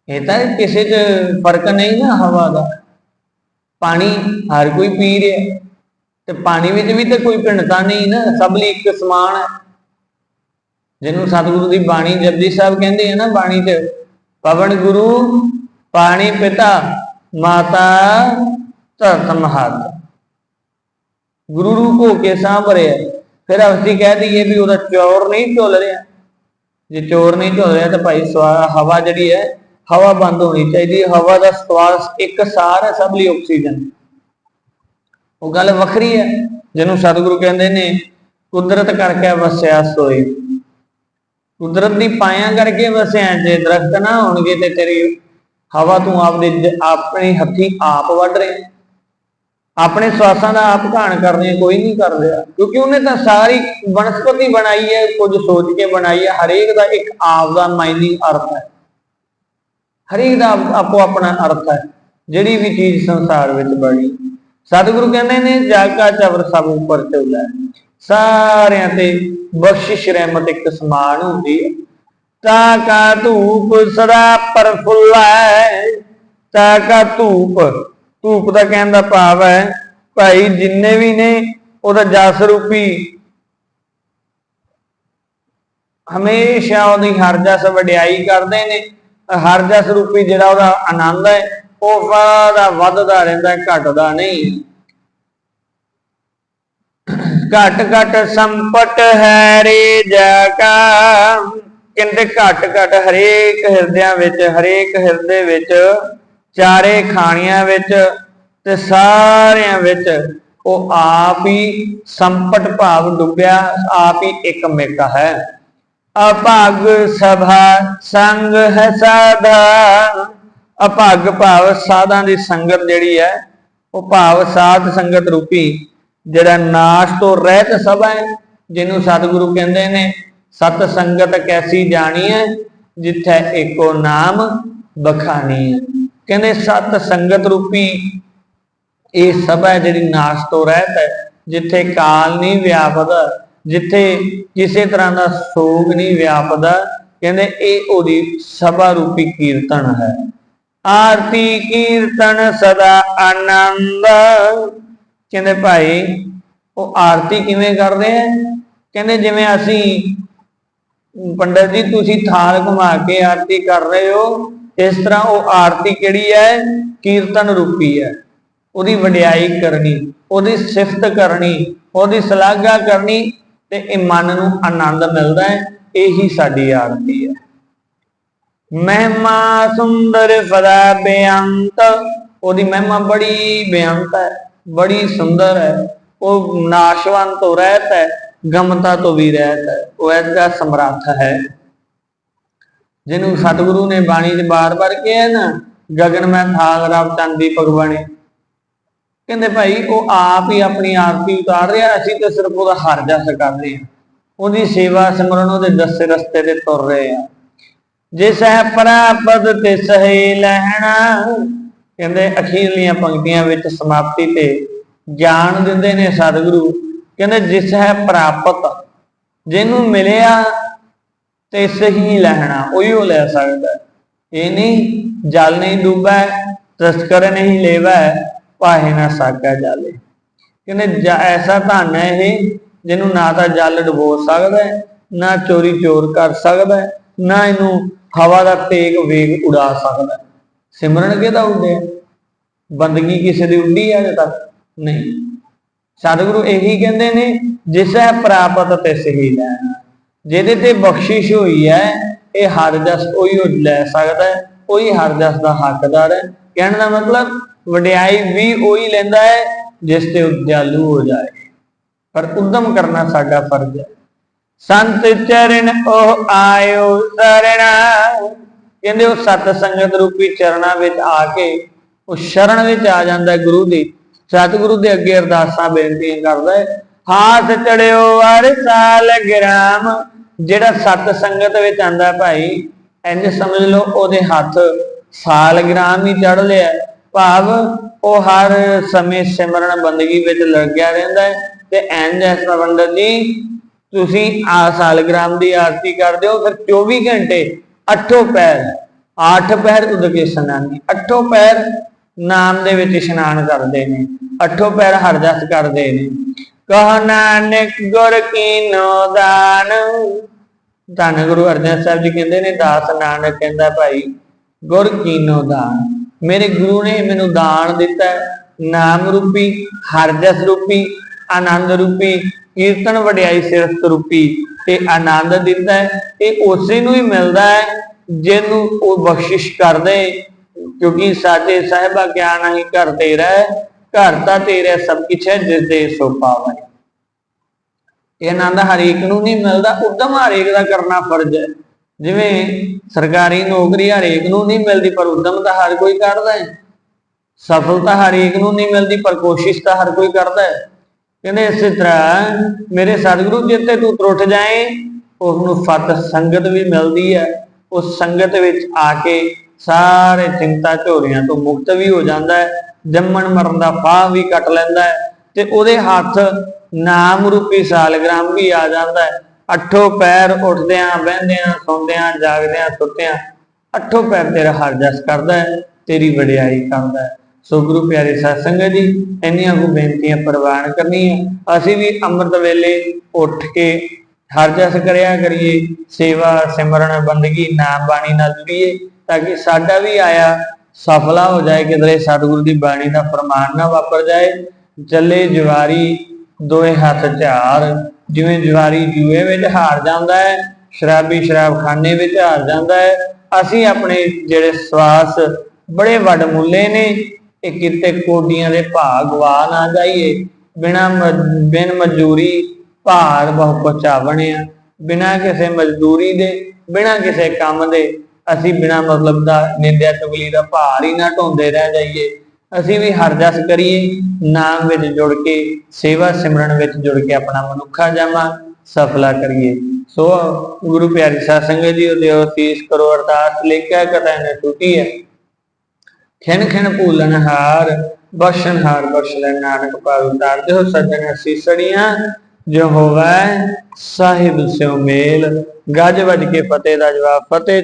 ਇਹ ਤਾਂ ਕਿਸੇ 'ਚ ਫ਼ਰਕ ਨਹੀਂ ਨਾ ਹਵਾ ਦਾ। ਪਾਣੀ ਹਰ ਕੋਈ ਪੀ ਰਿਹਾ। ਤੇ ਪਾਣੀ ਵਿੱਚ ਵੀ ਤੇ ਕੋਈ ਭਿੰਨਤਾ ਨਹੀਂ ਨਾ, ਸਭ ਲਈ ਇੱਕ ਸਮਾਨ ਹੈ। ਜਿਹਨੂੰ ਸਤਿਗੁਰੂ ਦੀ ਬਾਣੀ ਜਪਜੀ ਸਾਹਿਬ ਕਹਿੰਦੇ ਆ ਨਾ ਬਾਣੀ 'ਚ, ਪਵਨ ਗੁਰੂ ਪਾਣੀ ਪਿਤਾ, ਮਾਤਾ ਧਰਤ ਮਹਤ। ਗੁਰੂ ਰੂਪ ਹੋ ਕੇ ਸਾਂਭ ਰਿਹਾ। ਫਿਰ ਅਸੀਂ ਕਹਿ ਦਈਏ ਵੀ ਉਹਦਾ ਚੋਰ ਨਹੀਂ ਝੁੱਲ ਰਿਹਾ। ਜੇ ਚੋਰ ਨਹੀਂ ਝੁੱਲ ਰਿਹਾ ਤਾਂ ਭਾਈ ਸਵਾ, ਹਵਾ ਜਿਹੜੀ ਹੈ, ਹਵਾ ਬੰਦ ਹੋਣੀ ਚਾਹੀਦੀ ਹੈ। ਹਵਾ ਦਾ ਸਵਾਸ ਇੱਕ ਸਾਰ ਹੈ, ਸਭ ਲਈ ਆਕਸੀਜਨ। ਉਹ ਗੱਲ ਵੱਖਰੀ ਹੈ। ਜਿਹਨੂੰ ਸਤਿਗੁਰੂ ਕਹਿੰਦੇ ਨੇ, ਕੁਦਰਤ ਕਰਕੇ ਵਸਿਆ ਸੋਈ। ਕੁਦਰਤ ਦੀ ਪਾਇਆ ਕਰਕੇ ਵਸਿਆ ਜੇ ਦਰਖਤ ਨਾ ਹੋਣਗੇ ਤੇ ਤੇਰੀ ਹਵਾ ਤੂੰ ਆਪਦੇ ਆਪਣੇ ਹੱਥੀ ਆਪ ਵੱਢ ਰਿਹਾ ਆਪਣੇ ਸਵਾਸਾਂ ਦਾ ਆਪ ਘਾਣ ਕਰਦੇ ਕੋਈ ਨਹੀਂ ਕਰ ਰਿਹਾ। ਕਿਉਂਕਿ ਉਹਨੇ ਤਾਂ ਸਾਰੀ ਵਨਸਪਤੀ ਬਣਾਈ ਹੈ, ਕੁਝ ਸੋਚ ਕੇ ਬਣਾਈ ਹੈ, ਹਰੇਕ ਦਾ ਇੱਕ ਆਪ ਦਾ ਮਾਇਨੀ ਅਰਥ ਹੈ। ਹਰੇਕ ਦਾ ਆਪੋ ਆਪਣਾ ਅਰਥ ਹੈ, ਜਿਹੜੀ ਵੀ ਚੀਜ਼ ਸੰਸਾਰ ਵਿੱਚ ਬਣੀ। ਸਤਿਗੁਰੂ ਕਹਿੰਦੇ ਨੇ, ਜਾਗਾ ਚਵਰ ਸਭ ਉੱਪਰ ਚੁੱਲਾ ਸਾਰਿਆਂ ਤੇ ਬਖਸ਼ਿਸ਼, ਰਹਿਮਤ ਇੱਕ ਸਮਾਨ ਹੁੰਦੀ ਹੈ। ਤਾ ਕਾ ਧੂਪ ਸਦਾ ਪਰਫੁੱਲੈ ਤਾ ਕਾ ਧੂਪ ਧੂਪ ਦਾ ਕਹਿਣ ਦਾ ਭਾਵ ਹੈ ਭਾਈ ਜਿੰਨੇ ਵੀ ਨੇ ਉਹਦਾ ਜਸ ਰੂਪੀ ਹਮੇਸ਼ਾ ਉਹਦੀ ਹਰ ਜਸ ਵਡਿਆਈ ਕਰਦੇ ਨੇ ਹਰ ਜਸ ਰੂਪੀ ਜਿਹੜਾ ਉਹਦਾ ਆਨੰਦ ਹੈ ਉਹ ਵਾਦਾ ਵੱਧਦਾ ਰਹਿੰਦਾ ਹੈ, ਘਟਦਾ ਨਹੀਂ। ਘਟ ਘਟ ਸੰਪਟ ਹੈ ਰੇ ਜਗਾ ਕਹਿੰਦੇ ਘਟ ਘਟ ਹਰੇਕ ਹਿਰਦਿਆਂ ਵਿੱਚ ਹਰੇਕ ਹਿਰਦੇ ਵਿੱਚ ਚਾਰੇ ਖਾਣੀਆਂ ਵਿੱਚ ਤੇ ਸਾਰਿਆਂ ਵਿੱਚ ਉਹ ਆਪ ਹੀ ਸੰਪਟ ਭਾਵ ਡੁੱਬਿਆ, ਆਪ ਹੀ ਇੱਕ ਮਿਕ ਹੈ। ਅਭਾਗ ਸਭਾ, ਸੰਗ ਹੈ ਸਾਧਾ। ਅਭਾਗ ਭਾਵ ਸਾਧਾਂ ਦੀ ਸੰਗਤ ਜਿਹੜੀ ਹੈ, ਉਹ ਭਾਵ ਸਾਧ ਸੰਗਤ ਰੂਪੀ ਜਿਹੜਾ ਨਾਸ਼ ਤੋਂ ਰਹਿਤ ਸਭਾ ਹੈ, ਜਿਹਨੂੰ ਸਤਿਗੁਰੂ ਕਹਿੰਦੇ ਨੇ, ਸਤ ਸੰਗਤ ਕੈਸੀ ਜਾਣੀ ਹੈ, ਜਿੱਥੇ ਏਕੋ ਨਾਮ ਬਖਾਨੀ ਹੈ। ਕਹਿੰਦੇ ਸਤ ਸੰਗਤ ਰੂਪੀ ਇਹ ਸਭਾ ਹੈ ਜਿਹੜੀ ਨਾਸ਼ ਤੋਂ ਰਹਿਤ ਹੈ, ਜਿੱਥੇ ਕਾਲ ਨਹੀਂ ਵਿਆਪਦਾ, ਜਿੱਥੇ ਕਿਸੇ ਤਰ੍ਹਾਂ ਦਾ ਸੋਗ ਨਹੀਂ ਵਿਆਪਦਾ, ਕਹਿੰਦੇ ਇਹ ਉਹਦੀ ਸਭਾ ਰੂਪੀ ਕੀਰਤਨ ਹੈ। ਆਰਤੀ ਕੀਰਤਨ ਸਦਾ ਆਨੰਦ। ਕਹਿੰਦੇ ਭਾਈ, ਉਹ ਆਰਤੀ ਕਿਵੇਂ ਕਰਦੇ ਆ? ਕਹਿੰਦੇ ਜਿਵੇਂ ਅਸੀਂ, ਪੰਡਤ ਜੀ ਤੁਸੀਂ ਥਾਲ ਘੁਮਾ ਕੇ ਆਰਤੀ ਕਰ ਰਹੇ ਹੋ ਇਸ ਤਰ੍ਹਾਂ ਉਹ ਆਰਤੀ ਕਿਹੜੀ ਹੈ? ਕੀਰਤਨ ਰੂਪੀ ਹੈ। ਉਹਦੀ ਵਡਿਆਈ ਕਰਨੀ, ਉਹਦੀ ਸਿਫਤ ਕਰਨੀ, ਉਹਦੀ ਸ਼ਲਾਘਾ ਕਰਨੀ ਤੇ ਇਹ ਮਨ ਨੂੰ ਆਨੰਦ ਮਿਲਦਾ ਹੈ। ਇਹੀ ਸਾਡੀ ਆਰਤੀ ਹੈ। ਮਹਿਮਾ ਸੁੰਦਰ ਫਦਾ ਬੇਅੰਤ। ਉਹਦੀ ਮਹਿਮਾ ਬੜੀ ਬੇਅੰਤ ਹੈ, ਬੜੀ ਸੁੰਦਰ ਹੈ। ਉਹ ਨਾਸ਼ਵਾਨ ਤੋਂ ਰਹਿਤ ਹੈ, ਗਮਤਾ ਤੋਂ ਵੀ ਰਹਿਤ ਹੈ। ਉਹ ਐਸਾ ਸਮਰੱਥ ਹੈ। ਜਿਹਨੂੰ ਸਤਿਗੁਰੂ ਨੇ ਬਾਣੀ 'ਚ ਬਾਰ-ਬਾਰ ਕਿਹਾ ਨਾ, ਗਗਨ ਮੈਂ ਥਾਲ ਰਬ ਚਾਂਦੀ ਭਗਵਾਨੇ। ਕਹਿੰਦੇ ਭਾਈ, ਉਹ ਆਪ ਹੀ ਆਪਣੀ ਆਰਤੀ ਉਤਾਰ ਰਿਹਾ, ਅਸੀਂ ਤਾਂ ਸਿਰਫ ਉਹਦਾ ਹਰ ਜਸ ਕਰ ਰਹੇ ਹਾਂ। ਉਹਦੀ ਸੇਵਾ ਸਿਮਰਨ ਉਹਦੇ ਦੱਸੇ ਰਸਤੇ ਤੇ ਤੁਰ ਰਹੇ ਆ ਜਿਸ ਹੈ ਪ੍ਰਾਪਤ ਤੇ ਸਹੇ ਲੈਣਾ, ਕਹਿੰਦੇ ਅਖੀਰਲੀਆਂ ਪੰਕਤੀਆਂ ਵਿੱਚ ਸਮਾਪਤੀ ਤੇ ਜਾਣ ਦਿੰਦੇ ਨੇ ਸਤਿਗੁਰੂ। ਕਹਿੰਦੇ ਜਿਸ ਹੈ ਪ੍ਰਾਪਤ, ਜਿਹਨੂੰ ਮਿਲਿਆ ਤੇ ਸਹੀ ਲੈਣਾ ਉਹੀ ਲੈ ਸਕਦਾ। ਇਹ ਨਹੀਂ, ਜਲ ਨਹੀਂ ਡੂਬਾ, ਤਸਕਰ ਨਹੀਂ ਲੇਵਾ ਪਾਹੇ ਨਾ ਸਾਕਾ ਜਾਲੇ। ਕਹਿੰਦੇ ਐਸਾ ਧਨ ਹੈ ਇਹ, ਜਿਹਨੂੰ ਨਾ ਤਾਂ ਜਲ ਡੁਬੋ ਸਕਦਾ ਨਾ ਚੋਰੀ ਚੋਰ ਕਰ ਸਕਦਾ ਨਾ ਇਹਨੂੰ ਹਵਾ ਦਾ ਤੇਗ ਵੇਗ ਉਡਾ ਸਕਦਾ ਸਿਮਰਨ ਕਿਹਦਾ ਉੱਡਿਆ ਬੰਦਗੀ ਕਿਸੇ ਦੀ ਉੱਡੀ ਹੈ ਅਜੇ ਤੱਕ? ਨਹੀਂ। ਸਤਿਗੁਰੂ ਇਹੀ ਕਹਿੰਦੇ ਨੇ, ਜਿਸ ਹੈ ਪ੍ਰਾਪਤ ਤੇ ਸਹੀ ਲੈਣਾ। ਜਿਹਦੇ ਤੇ ਬਖਸ਼ਿਸ਼ ਹੋਈ ਹੈ, ਇਹ ਹਰ ਜਸ ਉਹੀ ਲੈ ਸਕਦਾ ਹੈ, ਉਹੀ ਹਰ ਜਸ ਦਾ ਹੱਕਦਾਰ ਹੈ। ਕਹਿਣ ਦਾ ਮਤਲਬ, ਵਡਿਆਈ ਵੀ ਉਹੀ ਲੈਂਦਾ ਹੈ, ਜਿਸ ਤੇ ਉਦਿਆਲੂ ਹੋ ਜਾਏ। ਪਰ ਉਦਮ ਕਰਨਾ ਸਾਡਾ ਫਰਜ਼ ਹੈ। ਸੰਤ ਚਰਨ ਉਹ ਆਇਓ ਸਰਣਾ ਕਹਿੰਦੇ ਉਹ ਸਤ ਸੰਗਤ ਰੂਪੀ ਚਰਣਾ ਵਿੱਚ ਆ ਕੇ, ਉਹ ਸ਼ਰਨ ਵਿੱਚ ਆ ਜਾਂਦਾ ਗੁਰੂ ਦੀ। ਸਤਿਗੁਰੂ ਦੇ ਅੱਗੇ ਅਰਦਾਸਾਂ ਬੇਨਤੀਆਂ ਕਰਦਾ ਹੈ। ਹਾਥ ਚੜਿਓ ਹਰ ਸਾਲ ਗ੍ਰਾਮ ਜਿਹੜਾ ਸਤ ਸੰਗਤ ਵਿੱਚ ਆਂਦਾ, ਭਾਈ, ਇੰਜ ਸਮਝ ਲਓ, ਉਹਦੇ ਹੱਥ ਸਾਲ ਗ੍ਰਾਮ ਹੀ ਚੜ ਲਿਆ ਹੈ। ਭਾਵ ਉਹ ਹਰ ਸਮੇਂ ਸਿਮਰਨ ਬੰਦਗੀ ਵਿੱਚ ਲੱਗਿਆ ਰਹਿੰਦਾ ਹੈ ਤੇ ਇੰਜ ਐਸ ਪੰਡਤ ਜੀ, ਤੁਸੀਂ ਆ ਸਾਲਗ੍ਰਾਮ ਦੀ ਆਰਤੀ ਕਰਦੇ ਹੋ, ਫਿਰ 24 ਘੰਟੇ ਅੱਠੋ ਪੈਰ, ਅੱਠ ਪੈਰ ਉਦਕੇ ਇਸ਼ਨਾਨੀ ਅੱਠੋ ਪੈਰ ਨਾਮ ਦੇ ਵਿੱਚ ਇਸ਼ਨਾਨ ਕਰਦੇ ਨੇ, ਅੱਠੋ ਪੈਰ ਹਰਜਸ ਕਰਦੇ ਨੇ ਕਹ ਨਾਨਕ ਗੁਰ ਕੀਨੋ ਦਾਨ। ਧੰਨ ਗੁਰੂ ਅਰਜਨ ਸਾਹਿਬ ਜੀ ਕਹਿੰਦੇ ਨੇ ਦਾਸ ਨਾਨਕ ਕਹਿੰਦਾ ਭਾਈ ਗੁਰ ਕੀਨੋ ਦਾਨ। ਮੇਰੇ ਗੁਰੂ ਨੇ ਮੈਨੂੰ ਦਾਨ ਦਿੱਤਾ ਨਾਮ ਰੂਪੀ ਹਰਜਸ ਰੂਪੀ ਆਨੰਦ ਰੂਪੀ ਕੀਰਤਨ ਵਡਿਆਈ ਸਿਰਫ ਰੂਪੀ ਤੇ ਆਨੰਦ ਦਿੰਦਾ ਹੈ। ਇਹ ਉਸੇ ਨੂੰ ਹੀ ਮਿਲਦਾ ਹੈ ਜਿਹਨੂੰ ਉਹ ਬਖਸ਼ਿਸ਼ ਕਰਦੇ ਕਿਉਂਕਿ ਸਾਡੇ ਸਾਹਿਬਾ ਗਿਆਨ ਹੀ ਘਰ ਤੇਰਾ ਹੈ, ਘਰ ਤਾਂ ਤੇਰਾ ਸਭ ਕੁਛ ਹੈ, ਜਿਸ ਦੇ ਸੋ ਪਾਵੈ ਇਹ ਆਨੰਦ ਹਰੇਕ ਨੂੰ ਨਹੀਂ ਮਿਲਦਾ, ਉਦਮ ਹਰੇਕ ਦਾ ਕਰਨਾ ਫਰਜ਼ ਹੈ। ਜਿਵੇਂ ਸਰਕਾਰੀ ਨੌਕਰੀ ਹਰੇਕ ਨੂੰ ਨਹੀਂ ਮਿਲਦੀ, ਪਰ ਉਦਮ ਤਾਂ ਹਰ ਕੋਈ ਕਰਦਾ ਹੈ। ਸਫਲਤਾ ਹਰੇਕ ਨੂੰ ਨਹੀਂ ਮਿਲਦੀ, ਪਰ ਕੋਸ਼ਿਸ਼ ਤਾਂ ਹਰ ਕੋਈ ਕਰਦਾ ਹੈ। ਕਹਿੰਦੇ ਇਸੇ ਤਰ੍ਹਾਂ, ਮੇਰੇ ਸਤਿਗੁਰੂ ਜਿੱਤੇ ਤੂੰ ਟੁੱਟ ਜਾਏ ਉਸ ਨੂੰ ਫਤ ਸੰਗਤ ਵੀ ਮਿਲਦੀ ਹੈ। ਉਸ ਸੰਗਤ ਵਿੱਚ ਆ ਕੇ ਸਾਰੇ ਚਿੰਤਾ ਝੋਰੀਆਂ ਤੋਂ ਮੁਕਤ ਵੀ ਹੋ ਜਾਂਦਾ ਹੈ, ਜੰਮਣ ਮਰਨ ਦਾ ਫਾਹ ਵੀ ਕੱਟ ਲੈਂਦਾ ਹੈ ਤੇ ਉਹਦੇ ਹੱਥ ਨਾਮ ਰੂਪੀ ਸਾਲਗ੍ਰਾਮ ਵੀ ਆ ਜਾਂਦਾ ਹੈ। ਅੱਠੋ ਪੈਰ ਉੱਠਦਿਆਂ, ਬਹਿੰਦਿਆਂ, ਸੌਂਦਿਆਂ, ਜਾਗਦਿਆਂ, ਸੁੱਤਿਆਂ, ਅੱਠੋ ਪੈਰ ਤੇਰਾ ਹਰ ਜਸ ਕਰਦਾ ਹੈ, ਤੇਰੀ ਵਡਿਆਈ ਕਰਦਾ ਹੈ। ਸੋ ਗੁਰੂ ਪਿਆਰੇ ਸਾਧ ਸੰਗਤ ਜੀ, ਇੰਨੀਆਂ ਕੁ ਬੇਨਤੀਆਂ ਪ੍ਰਵਾਨ ਕਰਨੀਆਂ। ਅਸੀਂ ਵੀ ਅੰਮ੍ਰਿਤ ਵੇਲੇ ਉੱਠ ਕੇ ਹਰ ਜਸ ਕਰਿਆ ਕਰੀਏ, ਸੇਵਾ ਸਿਮਰਨ, ਬੰਦਗੀ ਨਾਮ ਬਾਣੀ ਨਾਲ ਜੁੜੀਏ। ਤਾਂ ਕਿ ਸਾਡਾ ਵੀ ਆਇਆ ਸਫਲਾ ਹੋ ਜਾਏ, ਕਿਧਰੇ ਸਤਿਗੁਰੂ ਦੀ ਬਾਣੀ ਦਾ ਪ੍ਰਮਾਣ ਨਾ ਵਾਪਰ ਜਾਏ। ਚੱਲੇ ਜਵਾਰੀ ਦੋਏ ਹੱਥ ਝਾਰ ਜਿਵੇਂ ਜਵਾਰੀ ਜੂਏ ਵਿੱਚ ਹਾਰ ਜਾਂਦਾ ਹੈ, ਸ਼ਰਾਬੀ ਸ਼ਰਾਬਖਾਨੇ ਵਿੱਚ ਹਾਰ ਜਾਂਦਾ ਹੈ। ਅਸੀਂ ਆਪਣੇ ਜਿਹੜੇ ਸਵਾਸ ਬੜੇ ਵੱਡ ਮੁੱਲੇ ਨੇ, ਇਹ ਕਿਤੇ ਕੋਡੀਆਂ ਦੇ ਭਾਗ ਗਵਾ ਨਾ ਜਾਈਏ। ਬਿਨਾ ਬਿਨ ਮਜ਼ਦੂਰੀ ਭਾਰ ਬਹੁ ਪਚਾਵਣਿਆ ਬਿਨਾ ਕਿਸੇ ਮਜ਼ਦੂਰੀ ਦੇ, ਬਿਨਾ ਕਿਸੇ ਕੰਮ ਦੇ ਅਸੀਂ ਬਿਨਾ ਮਤਲਬ ਦਾ ਨਿੰਦਿਆ ਚੁਗਲੀ ਦਾ ਭਾਰ ਹੀ ਨਾ ਢੋਂਦੇ ਰਹਿ ਜਾਈਏ। ਅਸੀਂ ਵੀ ਹਰ ਜਸ ਕਰੀਏ, ਨਾਮ ਵਿੱਚ ਜੁੜ ਕੇ, ਸੇਵਾ ਸਿਮਰਨ ਵਿੱਚ ਜੁੜ ਕੇ ਆਪਣਾ ਮਨੁੱਖਾ ਜਾਮਾ ਸਫਲਾ ਕਰੀਏ। ਸੋ ਗੁਰੂ ਪਿਆਰੀ ਸਾਧ ਸੰਗਤ ਜੀ, ਉਹਦੇ ਅਸੀਸ ਕਰੋ ਅਰਦਾਸ ਲੇਖਿਆ, ਕਥਾ ਨੇ ਟੁੱਟੀ ਹੈ। ਖਿਣ ਖਿਣ ਭੂਲਨ ਹਾਰ, ਬਖਸ਼ਣ ਹਾਰ ਬਖਸ਼ ਲੈ ਨਾਨਕ ਪਾਵ ਉਤਾਰ ਹੋ ਸੱਜਣ ਸੀਸੜੀਆਂ ਜੋ ਹੋਵੈ ਸਾਹਿਬ ਸਿਉ ਮੇਲ। ਗੱਜ ਵੱਜ ਕੇ ਫਤਿਹ ਦਾ ਜਵਾਬ, ਫਤਿਹ